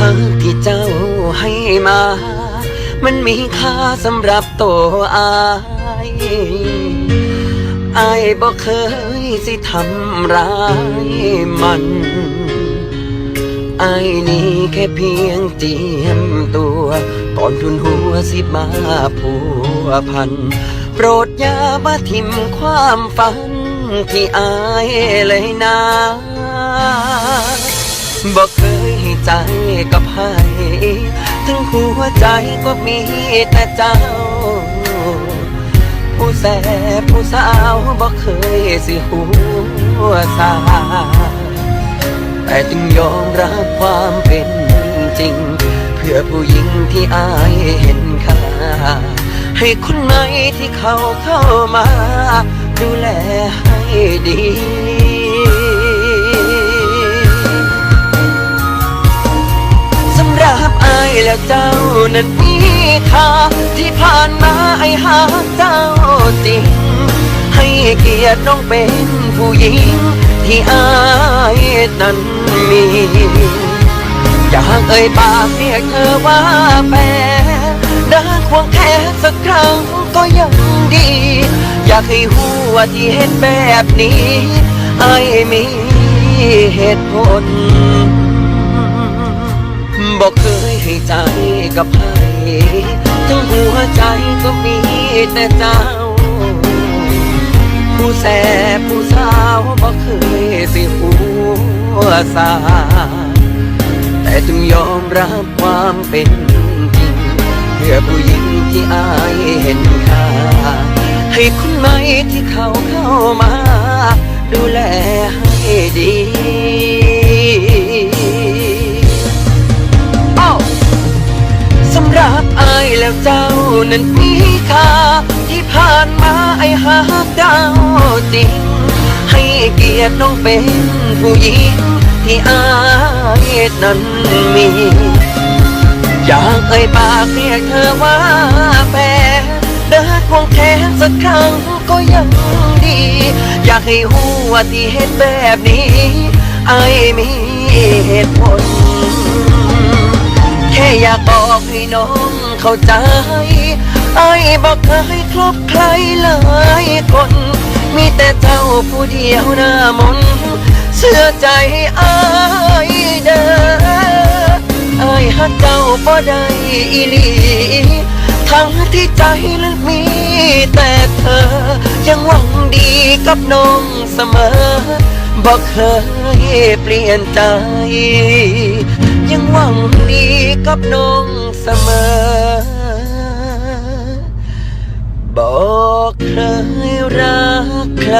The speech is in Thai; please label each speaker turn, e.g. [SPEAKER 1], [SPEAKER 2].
[SPEAKER 1] ฮักที่เจ้าให้มา มันมีค่าสำหรับตัวอายอายบ่เคยสิทำร้ายมันไอ้นี่แค่เพียงเจียมตัว ตอนทุนหัวสิมาผัวพัน โปรดอย่ามาทิมความฝันที่อายเลยนะ บอกเคยให้ใจกับใครถึงหัวใจก็มีแต่เจ้า ผู้แสบผู้สาวบอกเคยสิหัวสาแต่จึงยอมรับความเป็นจริง เพื่อผู้หญิงที่อายเห็นค่าให้คนใหม่ที่เขาเข้ามา ดูแลให้ดี ยและเจ้านั้นมีค่าที่ผ่านมาไอหาเจ้าจริง ให้เกียรติน้องเป็นผู้หญิง ที่อายนั้นมีอยากเอ่ยปากเรียกเธอว่าแฟนรักควงแค่สักครั้งก็ยังดี อยากให้หัวที่เห็นแบบนี้ไอ้มีเหตุผล บอกเคยให้ใจกับใครทั้งหัวใจก็มีแต่เจ้า ผู้แสบผู้สาวบอกเคยสิหัวสาแต่จึงยอมรับความเป็นจริง เพื่อผู้หญิงที่อายเห็นค่าให้คนใหมที่เขาเข้ามา ดูแลให้ดีายแล้วเจ้านั้นมีค่าที่ผ่านมาไอหาเจ้าจริง ให้เกียรติน้องเป็นผู้หญิงที่อายนั้นมี อยากเอ่ยปากเรียกเธอว่าแฟนเดินควงแขนสักครั้งก็ยังดี อยากให้หัวที่เห็นแบบนี้ไอมีเหตุผล อยากให้น้องเข้าใจไอ้บอกเคยคลบใครหลายคน มีแต่เจ้าผู้เดียวหน้ามนต์เชื่อใจให้อายเด้อไอ้ฮักเจ้าบ่ได้อีหลีทั้งที่ใจนั้นมีแต่เธอ ยังหวังดีกับน้องเสมอ บอกเคยเปลี่ยนใจ ยังหวังดีกับน้อง เสมอ บอกเคยรักใคร